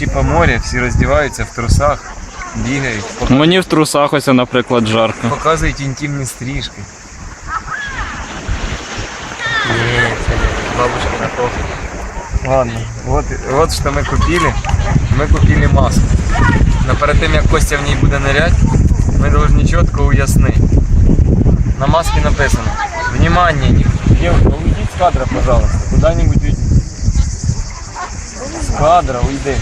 типа море, всі роздіваються в трусах, бігають, пока- Мені в трусах ось, наприклад, жарко. показують інтимні стрижки. Ні, це не бабушка на то. Ладно, вот, вот что мы купили. Мы купили маску. Но перед тем, як Костя в ній буде нырять, ми должны чітко уяснити. На маске написано. Внимание, не... девушка, уйдите с кадра, пожалуйста. Куда-нибудь уйди. С кадра уйди.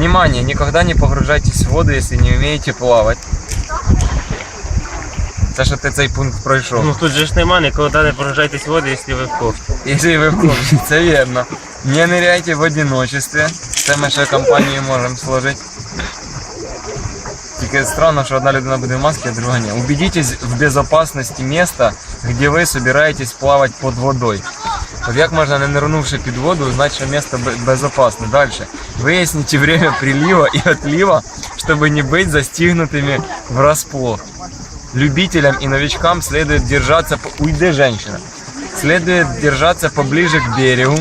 Внимание, никогда не погружайтесь в воду, если не умеете плавать. Це що ти цей пункт пройшов. Ну тут же ж нема, ніколи не погружайтесь в воду, якщо ви в кофті. Если вы в кофте, це верно. Не ныряйте в одиночестве. Це ми ще компанію можемо сложити. Тільки странно, що одна людина буде в масці, а друга ні. Убедитесь в безопасности места, где ви собираетесь плавать под водой. От як можна, не нырнувши під воду, узнать, що место бе- безопасно. Дальше. Выясните время прилива и отлива, чтобы не быть застигнутыми врасплох. Любителям и новичкам следует держаться... Уйди, женщина. Следует держаться поближе к берегу.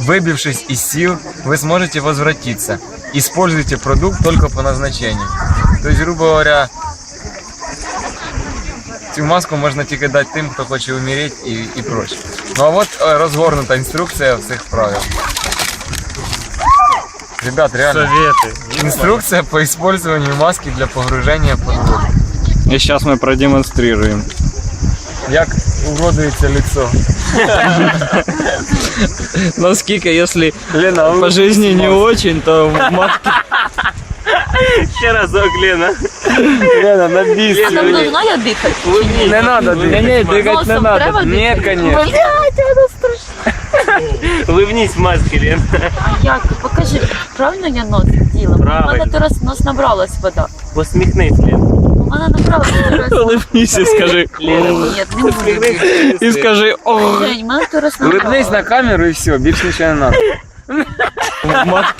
Выбившись из сил, вы сможете возвратиться. Используйте продукт только по назначению. То есть, грубо говоря, цю маску можна тільки дати тим, хто хоче умереть і, і прочее. Ну а от е, розгорнута інструкція всіх правил. Ребят, реально. Совєти. Инструкция по использованию маски для погружения под воду. І зараз ми продемонструємо. Як уродується лицо. Наскільки, якщо Лена, по житті не очень, то в Ще разок, Лена. Лена, на бісці. Там должна я дихати? чи ні? Не надо дихати. Ні, дихати не Носом треба. треба Ні, дихати? конечно. Блядь, воно страшно. Улыбнись в масці, Лена. Як? Покажи, правильно я нос діла? У Правильно. мене то раз нос набралась вода. Посміхнись, Лена. У мене набралась то раз. улыбнись і скажи. Лена, Ні, не буду. І скажи ох. Жень, у мене то раз Улыбнись набралась. на камеру і все, більше нічого не надо. В масці